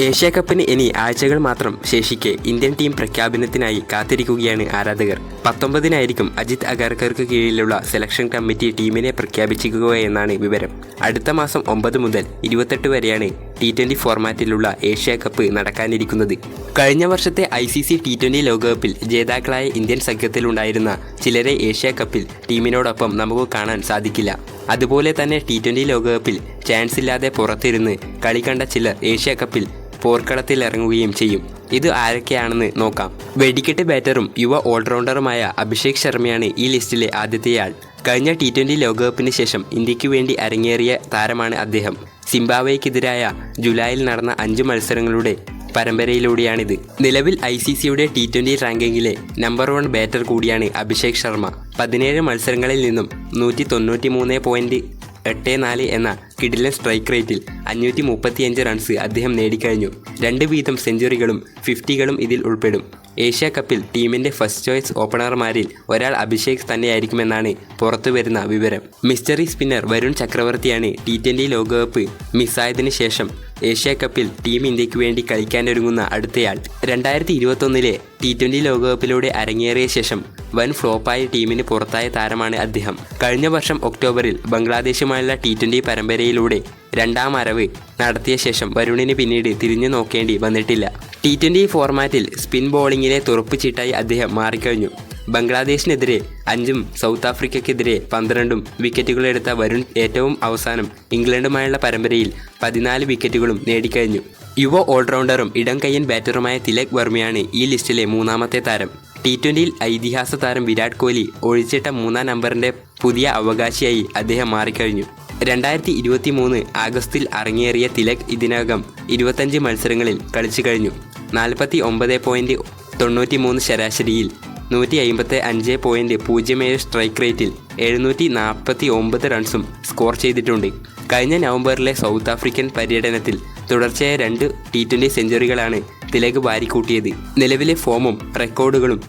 Asia കപ്പിന് ഇനി ആഴ്ചകൾ മാത്രം ശേഷിക്കെ ഇന്ത്യൻ ടീം പ്രഖ്യാപനത്തിനായി കാത്തിരിക്കുകയാണ് ആരാധകർ. പത്തൊമ്പതിനായിരിക്കും അജിത് അഗർക്കർക്ക് കീഴിലുള്ള സെലക്ഷൻ കമ്മിറ്റി ടീമിനെ പ്രഖ്യാപിക്കുകയെന്നാണ് വിവരം. അടുത്ത മാസം ഒമ്പത് മുതൽ ഇരുപത്തെട്ട് വരെയാണ് ടി ട്വന്റി ഫോർമാറ്റിലുള്ള ഏഷ്യ കപ്പ് നടക്കാനിരിക്കുന്നത്. കഴിഞ്ഞ വർഷത്തെ I C C T twenty ലോകകപ്പിൽ ജേതാക്കളായ ഇന്ത്യൻ സംഘത്തിലുണ്ടായിരുന്ന ചിലരെ ഏഷ്യ കപ്പിൽ ടീമിനോടൊപ്പം നമുക്ക് കാണാൻ സാധിക്കില്ല. അതുപോലെ തന്നെ ടി ട്വന്റി ലോകകപ്പിൽ ചാൻസ് ഇല്ലാതെ പുറത്തിരുന്ന് കളി കണ്ട ചിലർ ഏഷ്യ കപ്പിൽ പോർക്കളത്തിൽ ഇറങ്ങുകയും ചെയ്യും. ഇത് ആരൊക്കെയാണെന്ന് നോക്കാം. വെടിക്കെട്ട് ബാറ്ററും യുവ ഓൾറൗണ്ടറുമായ അഭിഷേക് ശർമ്മയാണ് ഈ ലിസ്റ്റിലെ ആദ്യത്തെയാൾ കഴിഞ്ഞ ടി ട്വന്റി ലോകകപ്പിന് ശേഷം ഇന്ത്യയ്ക്ക് വേണ്ടി അരങ്ങേറിയ താരമാണ് അദ്ദേഹം. സിംബാബ്വേക്കെതിരായ ജൂലൈയിൽ നടന്ന അഞ്ച് മത്സരങ്ങളുടെ പരമ്പരയിലൂടെയാണിത്. നിലവിൽ ഐ സി സിയുടെ ടി ട്വന്റി റാങ്കിങ്ങിലെ നമ്പർ വൺ ബാറ്റർ കൂടിയാണ് അഭിഷേക് ശർമ്മ. പതിനേഴ് മത്സരങ്ങളിൽ നിന്നും നൂറ്റി തൊണ്ണൂറ്റി മൂന്ന് പോയിന്റ് എട്ട് നാല് എന്ന കിഡിലൻ സ്ട്രൈക്ക് റേറ്റിൽ അഞ്ഞൂറ്റി മുപ്പത്തിയഞ്ച് റൺസ് അദ്ദേഹം നേടിക്കഴിഞ്ഞു. രണ്ട് വീതം സെഞ്ചുറികളും ഫിഫ്റ്റികളും ഇതിൽ ഉൾപ്പെടും. ഏഷ്യ കപ്പിൽ ടീമിന്റെ ഫസ്റ്റ് ചോയ്സ് ഓപ്പണർമാരിൽ ഒരാൾ അഭിഷേക് തന്നെയായിരിക്കുമെന്നാണ് പുറത്തുവരുന്ന വിവരം. മിസ്റ്ററി സ്പിന്നർ വരുൺ ചക്രവർത്തിയാണ് ടി ട്വന്റി ലോകകപ്പ് മിസ്സായതിനു ശേഷം ഏഷ്യ കപ്പിൽ ടീം ഇന്ത്യയ്ക്ക് വേണ്ടി കളിക്കാനൊരുങ്ങുന്ന അടുത്തയാൾ. രണ്ടായിരത്തി ഇരുപത്തൊന്നിലെ ടി ട്വന്റി ലോകകപ്പിലൂടെ അരങ്ങേറിയ ശേഷം വൻ ഫ്ലോപ്പായ ടീമിന് പുറത്തായ താരമാണ് അദ്ദേഹം. കഴിഞ്ഞ വർഷം ഒക്ടോബറിൽ ബംഗ്ലാദേശുമായുള്ള ടി ട്വന്റി പരമ്പരയിലൂടെ രണ്ടാം അരവ് നടത്തിയ ശേഷം വരുണിന് പിന്നീട് തിരിഞ്ഞു നോക്കേണ്ടി വന്നിട്ടില്ല. ടി ട്വന്റി ഫോർമാറ്റിൽ സ്പിൻ ബോളിങ്ങിലെ തുറപ്പ് ചീട്ടായി അദ്ദേഹം മാറിക്കഴിഞ്ഞു. ബംഗ്ലാദേശിനെതിരെ അഞ്ചും സൗത്ത് ആഫ്രിക്കയ്ക്കെതിരെ പന്ത്രണ്ടും വിക്കറ്റുകളെടുത്ത വരുൺ ഏറ്റവും അവസാനം ഇംഗ്ലണ്ടുമായുള്ള പരമ്പരയിൽ പതിനാല് വിക്കറ്റുകളും നേടിക്കഴിഞ്ഞു. യുവ ഓൾറൗണ്ടറും ഇടം കയ്യൻ ബാറ്ററുമായ തിലക് വർമ്മയാണ് ഈ ലിസ്റ്റിലെ മൂന്നാമത്തെ താരം. ടി ട്വന്റിയിൽ ഐതിഹാസ താരം വിരാട് കോഹ്ലി ഒഴിച്ചിട്ട മൂന്നാം നമ്പറിന്റെ പുതിയ അവകാശിയായി അദ്ദേഹം മാറിക്കഴിഞ്ഞു. രണ്ടായിരത്തി ഇരുപത്തി മൂന്ന് ആഗസ്റ്റിൽ അരങ്ങേറിയ തിലക് ഇതിനകം ഇരുപത്തഞ്ച് മത്സരങ്ങളിൽ കളിച്ചു കഴിഞ്ഞു. നാൽപ്പത്തി ഒമ്പത് പോയിന്റ് തൊണ്ണൂറ്റി മൂന്ന് ശരാശരിയിൽ നൂറ്റി അമ്പത്തി അഞ്ച് പോയിന്റ് പൂജ്യം ഏഴ് സ്ട്രൈക്ക് റേറ്റിൽ എഴുന്നൂറ്റി നാൽപ്പത്തി ഒമ്പത് റൺസും സ്കോർ ചെയ്തിട്ടുണ്ട്. കഴിഞ്ഞ നവംബറിലെ സൗത്ത് ആഫ്രിക്കൻ പര്യടനത്തിൽ തുടർച്ചയായ രണ്ട് ടി ട്വന്റി സെഞ്ചുറികളാണ് തിലക് വാരിക്കൂട്ടിയത്. നിലവിലെ ഫോമും റെക്കോർഡുകളും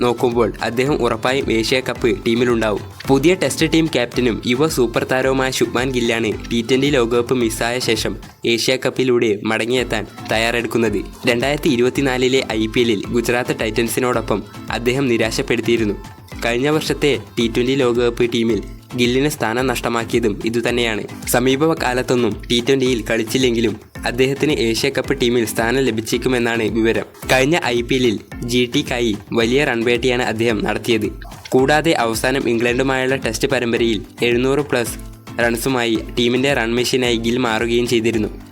നോക്കുമ്പോൾ അദ്ദേഹം ഉറപ്പായും ഏഷ്യ കപ്പ് ടീമിലുണ്ടാവും. പുതിയ ടെസ്റ്റ് ടീം ക്യാപ്റ്റനും യുവ സൂപ്പർ താരവുമായ ശുഭ്മാൻ ഗില്ലാണ് ടി ട്വന്റി ലോകകപ്പ് മിസ്സായ ശേഷം ഏഷ്യ കപ്പിലൂടെ മടങ്ങിയെത്താൻ തയ്യാറെടുക്കുന്നത്. രണ്ടായിരത്തി ഇരുപത്തിനാലിലെ ഐ പി എല്ലിൽ ഗുജറാത്ത് ടൈറ്റൻസിനോടൊപ്പം അദ്ദേഹം നിരാശപ്പെടുത്തിയിരുന്നു. കഴിഞ്ഞ വർഷത്തെ ടി ട്വന്റി ലോകകപ്പ് ടീമിൽ ഗില്ലിന് സ്ഥാനം നഷ്ടമാക്കിയതും ഇതുതന്നെയാണ്. സമീപകാലത്തൊന്നും ടി ട്വന്റിയിൽ കളിച്ചില്ലെങ്കിലും അദ്ദേഹത്തിന് ഏഷ്യ കപ്പ് ടീമിൽ സ്ഥാനം ലഭിച്ചേക്കുമെന്നാണ് വിവരം. കഴിഞ്ഞ ഐ പി എല്ലിൽ ജി ടിക്കായി വലിയ റൺവേട്ടിയാണ് അദ്ദേഹം നടത്തിയത്. കൂടാതെ അവസാനം ഇംഗ്ലണ്ടുമായുള്ള ടെസ്റ്റ് പരമ്പരയിൽ എഴുന്നൂറ് പ്ലസ് റൺസുമായി ടീമിന്റെ റൺ മെഷീനായി ഗിൽ മാറുകയും ചെയ്തിരുന്നു.